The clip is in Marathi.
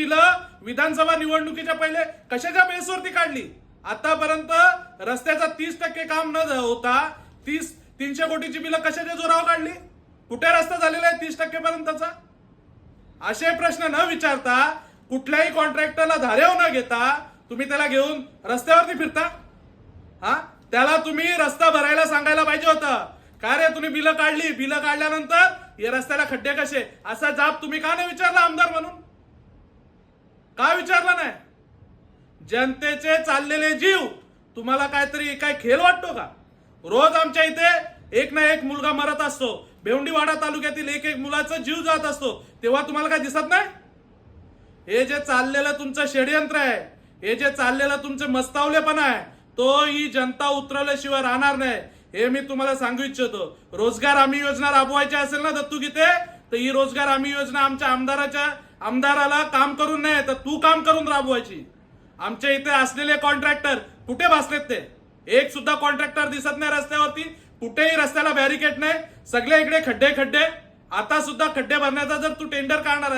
बिलं विधानसभा निवडणुकीच्या पहिले कशाच्या बेसवरती काढली? आतापर्यंत रस्त्याचा तीस टक्के काम न होता तीस तीनशे कोटीची बिलं कशाच्या जोरावर काढली? कुठे रस्ता झालेला आहे तीस टक्के पर्यंतचा असे प्रश्न न विचारता कुठल्याही कॉन्ट्रॅक्टरला धारेव न घेता तुम्ही त्याला घेऊन रस्त्यावरती फिरता. हा? त्याला तुम्ही रस्ता भरायला सांगायला पाहिजे होतं. का रे तुम्ही बिलं काढली? बिलं काढल्यानंतर या रस्त्याला खड्डे कसे? असा जाब तुम्ही का नाही विचारला आमदार म्हणून का विचारला नाही जनतेचे चाललेले जीव तुम्हाला काहीतरी काय खेळ वाटतो का? रोज आमच्या इथे एक ना एक मुलगा मरत असतो. भेवंडीवाडा तालुक्यातील एक एक मुलाचा जीव जात असतो. तेव्हा तुम्हाला काय दिसत नाही? हे जे चाललेलं तुमचं षडयंत्र आहे हे जे चाललेलं तुमचं मस्तावलेपणा आहे तो ही जनता उतरवल्याशिवाय राहणार नाही. हे मी तुम्हाला सांगू इच्छितो. रोजगार हमी योजना राबवायची असेल ना दत्तू गीते तर ही रोजगार हमी योजना आमच्या आमदाराच्या आमदाराला काम करून नाही तर तू काम करून राबवायची. आमच्या इथे असलेले कॉन्ट्रॅक्टर कुठे बसलेत ते? एक सुद्धा कॉन्ट्रॅक्टर दिसत नाही रस्त्यावरती कुठेही रस्त्याला बॅरिकेड नाही. सगळे इकडे खड्डे खड्डे आता सुद्धा खड्डे भरण्याचा जर तू टेंडर काढणार